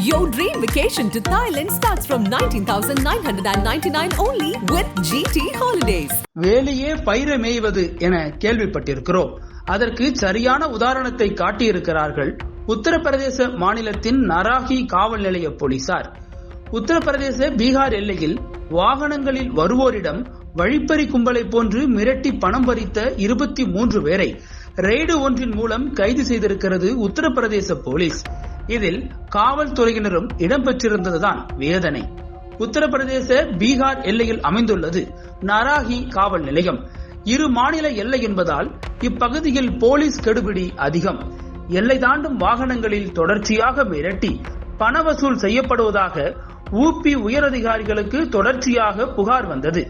Your dream vacation to Thailand starts from 19,999 only with GT Holidays. வேலையே பயிர மேய்வது என கேள்விப்பட்டிருக்கிறோம். அதற்கு சரியான உதாரணத்தை காட்டியிருக்கிறார்கள் உத்தரப்பிரதேச மாநிலத்தின் நராகி காவல் நிலைய போலீசார். உத்தரப்பிரதேச பீகார் எல்லையில் வாகனங்களில் வருவோரிடம் வழிப்பறி கும்பலை போன்று மிரட்டி பணம் பறித்த இருபத்தி மூன்று பேரை ரெய்டு ஒன்றின் மூலம் கைது செய்திருக்கிறது உத்தரப்பிரதேச போலீஸ். இதில் காவல்துறையினரும் இடம்பெற்றிருந்ததுதான் வேதனை. உத்தரப்பிரதேச பீகார் எல்லையில் அமைந்துள்ளது நராகி காவல் நிலையம். இரு மாநில எல்லை என்பதால் இப்பகுதியில் போலீஸ் கெடுபிடி அதிகம். எல்லை தாண்டும் வாகனங்களில் தொடர்ச்சியாக மிரட்டி பண வசூல் செய்யப்படுவதாக ஊபி உயரதிகாரிகளுக்கு தொடர்ச்சியாக புகார் வந்தது.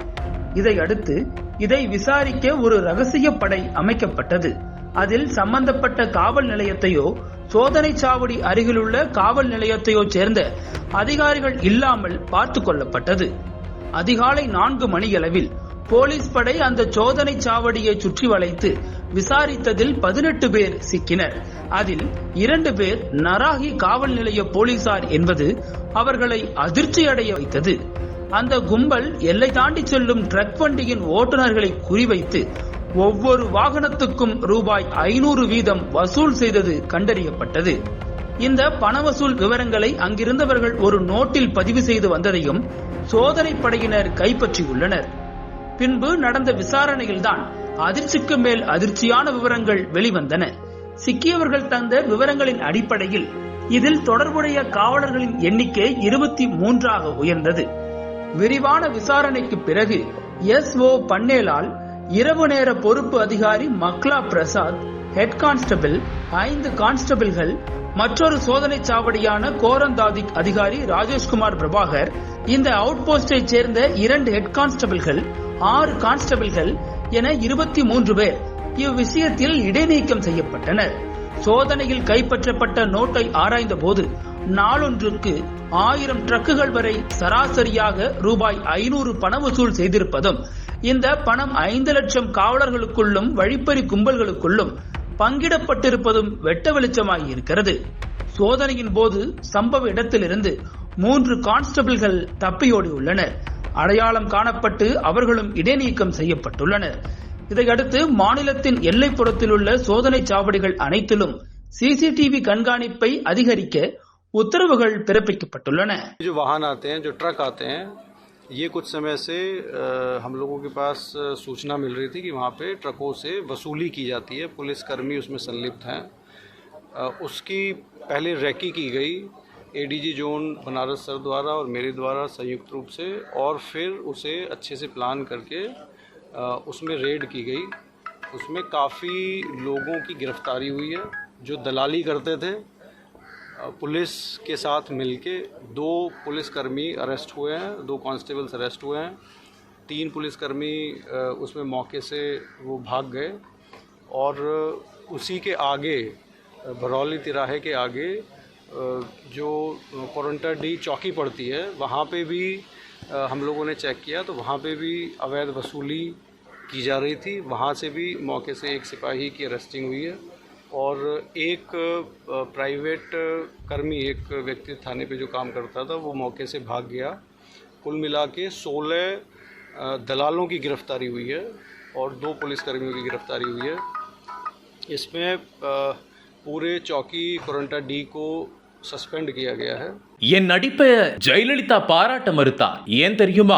இதையடுத்து இதை விசாரிக்க ஒரு ரகசிய படை அமைக்கப்பட்டது. அதில் சம்பந்தப்பட்ட காவல் நிலையத்தையோ சோதனை சாவடி அருகிலுள்ள காவல் நிலையத்தையோ சேர்ந்த அதிகாரிகள் இல்லாமல் பார்த்து கொள்ளப்பட்டது. அதிகாலை நான்கு மணியளவில் போலீஸ் படை அந்த சோதனை சாவடியை சுற்றி வளைத்து விசாரித்ததில் பதினெட்டு பேர் சிக்கினர். அதில் இரண்டு பேர் நராகி காவல் நிலைய போலீசார் என்பது அவர்களை அதிர்ச்சியடைய வைத்தது. அந்த கும்பல் எல்லை தாண்டி செல்லும் ட்ரக் வண்டியின் ஓட்டுநர்களை குறிவைத்து ஒவ்வொரு வாகனத்துக்கும் ரூபாய் ஐநூறு வீதம் வசூல் செய்தது கண்டறியப்பட்டது. இந்த பண வசூல் விவரங்களை அங்கிருந்தவர்கள் ஒரு நோட்டில் பதிவு செய்து வந்ததையும் சோதனை படையினர் கைப்பற்றியுள்ளனர். பின்பு நடந்த விசாரணையில்தான் அதிர்ச்சிக்கு மேல் அதிர்ச்சியான விவரங்கள் வெளிவந்தன. சிக்கியவர்கள் தந்த விவரங்களின் அடிப்படையில் இதில் தொடர்புடைய காவலர்களின் எண்ணிக்கை இருபத்தி மூன்றாக உயர்ந்தது. விரிவான விசாரணைக்கு பிறகு எஸ் ஓ பன்னேலால் இரவு நேர பொறுப்பு அதிகாரி மக்லா பிரசாத் ஹெட் கான்ஸ்டபிள் ஐந்து கான்ஸ்டபிள்கள் மற்றொரு சோதனை சாவடியான கோரந்தாதிக் அதிகாரி ராஜேஷ்குமார் பிரபாகர் இந்த அவுட் போஸ்டை சேர்ந்த இரண்டு ஹெட் கான்ஸ்டபிள்கள் ஆறு கான்ஸ்டபிள்கள் என இருபத்தி மூன்று பேர் இவ்விஷயத்தில் இடைநீக்கம் செய்யப்பட்டனர். சோதனையில் கைப்பற்றப்பட்ட நோட்டை ஆராய்ந்த போது நாளொன்றுக்கு ஆயிரம் ட்ரக்குகள் வரை சராசரியாக ரூபாய் ஐநூறு பண வசூல் செய்திருப்பதும் இந்த பணம் ஐந்து லட்சம் காவலர்களுக்குள்ளும் வழிப்பறி கும்பல்களுக்குள்ளும் பங்கிடப்பட்டிருப்பதும் வெட்ட வெளிச்சமாகி இருக்கிறது சோதனையின் போது சம்பவ இடத்திலிருந்து மூன்று கான்ஸ்டபிள்கள் தப்பியோடியுள்ளனர் அடையாளம் காணப்பட்டு அவர்களும் இடைநீக்கம் செய்யப்பட்டுள்ளனர் இதையடுத்து மாநிலத்தின் எல்லைப்புறத்தில் உள்ள சோதனை சாவடிகள் அனைத்திலும் சிசிடிவி கண்காணிப்பை அதிகரிக்க உத்தரவுகள் பிறப்பிக்கப்பட்டுள்ளன जो वाहन आते हैं जो ट्रक आते हैं ये कुछ समय से हम लोगों के पास सूचना मिल रही थी कि वहाँ पे ट्रकों से वसूली की जाती है। पुलिसकर्मी उसमें संलिप्त हैं। उसकी पहले रैकी की गई एडीजी जोन बनारस सर द्वारा और मेरे द्वारा संयुक्त रूप से और फिर उसे अच्छे से प्लान करके उसमें रेड की गई। उसमें काफ़ी लोगों की गिरफ्तारी हुई है, जो दलाली करते थे। पुलिस के साथ मिलके दो पुलिसकर्मी अरेस्ट हुए हैं, दो कांस्टेबल्स अरेस्ट हुए हैं। तीन पुलिसकर्मी उसमें मौके से वो भाग गए और उसी के आगे भरौली तिराहे के आगे जो कोरंटा डी चौकी पड़ती है, वहाँ पे भी हम लोगों ने चेक किया तो वहाँ पे भी अवैध वसूली की जा रही थी। वहाँ से भी मौके से एक सिपाही की अरेस्टिंग हुई है। और एक अ, प्राइवेट कर्मी एक व्यक्ति थाने पे जो काम करता था वो मौके से भाग गया कुल मिला के सोलह दलालों की गिरफ्तारी हुई है और दो पुलिसकर्मियों की गिरफ्तारी हुई है इसमें अ, पूरे चौकी कोरंटा डी को सस्पेंड किया गया है என் நடிப்பை ஜெயலலிதா பாராட்ட மறுத்தார் ஏன் தெரியுமா